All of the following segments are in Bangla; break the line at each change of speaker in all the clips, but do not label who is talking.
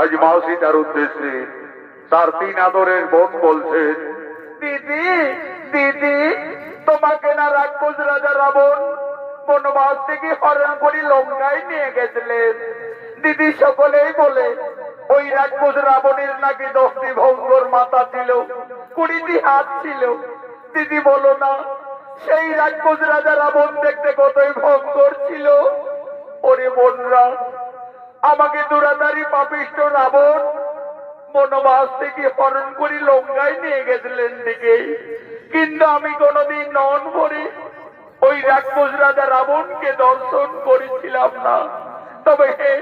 আজ মাউসি তার উদ্দেশ্যে তার তিন আদরের বোন বলছে,
দিদি দিদি, তোমাকে না রাক্ষস রাজা রাবণ বনবাস থেকে হরণ করে লঙ্কায় নিয়ে গেছিলেন। দিদি সকলেই বলে, ওই রাক্ষস রাবণের নাকি দশটি ভঙ্গর মাথা ছিল, কুড়িটি হাত ছিল। দিদি বলো না সেই রাক্ষস রাজা রাবণ দেখতে কতই ভঙ্গর ছিল। ওরে বোনরা আমাকে দুরাদারি পাপিষ্ট রাবণ বনবাস থেকে হরণ করে লঙ্কায় নিয়ে গেছিলেন দিকে কিন্তু আমি কোনোদিন নন করে ওই রাক্ষস রাজা রাবণকে দর্শন করেছিলাম না। তবে হে,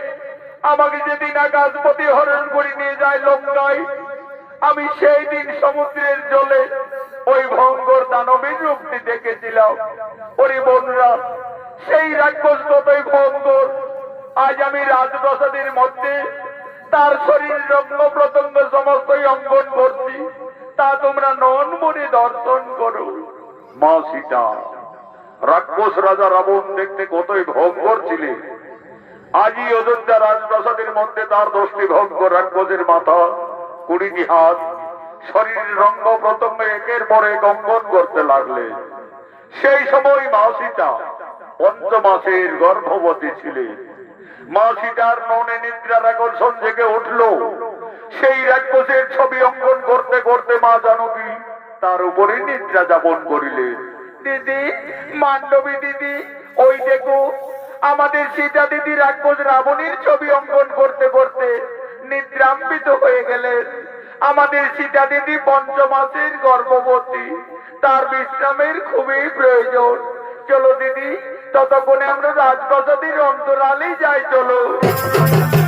আমাকে যেদিন আকাশপতি হরণ করে নিয়ে যায় লঙ্কায়, আমি সেই দিন সমুদ্রের জলে ওই ভঙ্গর দানবের রূপটি দেখেছিলাম। ওরে বোনরা সেই রাক্ষস কতই ভঙ্গর আজ আমি রাজপ্রাসাদের মধ্যে তার শরীর রঙ্গ প্রত্যঙ্গ সমস্তই অঙ্গন করছি। তা তোমরা নন মনে দর্শন করো।
মা সীতা, রাক্ষস রাজা রাবণ দেখতে কতই ভঙ্গর ছিলেন আজই অযোধ্যা রাজপ্রাসাদের মধ্যে তার দশটি ভঙ্গ রাক্ষসের মাথা, কুড়িটি হাত শরীর রঙ্গ প্রত্যঙ্গ একের পর এক অঙ্কন করতে লাগলেন সেই সময় মা সীতা পঞ্চমাসের গর্ভবতী ছিলেন। মা সীতার মনে নিদ্রার আকর্ষণ জেগে উঠল। সেই রাক্ষসের ছবি অঙ্কন করতে করতে মা জানকী তার উপরে নিদ্রা যাপন করিলেন।
দিদি, মান্ডবী দিদি, ওই দেখো, আমাদের সীতা দিদি রাক্ষস রাবণীর ছবি অঙ্কন করতে করতে নিদ্রাম্বিত হয়ে গেলেন। আমাদের সীতা দেবী পঞ্চমাসের গর্ভবতী। তার বিশ্রামের খুবই প্রয়োজন। চলো দিদি, ততক্ষণে আমরা রাজপ্রাসাদের অন্তরালেই যাই, চলো।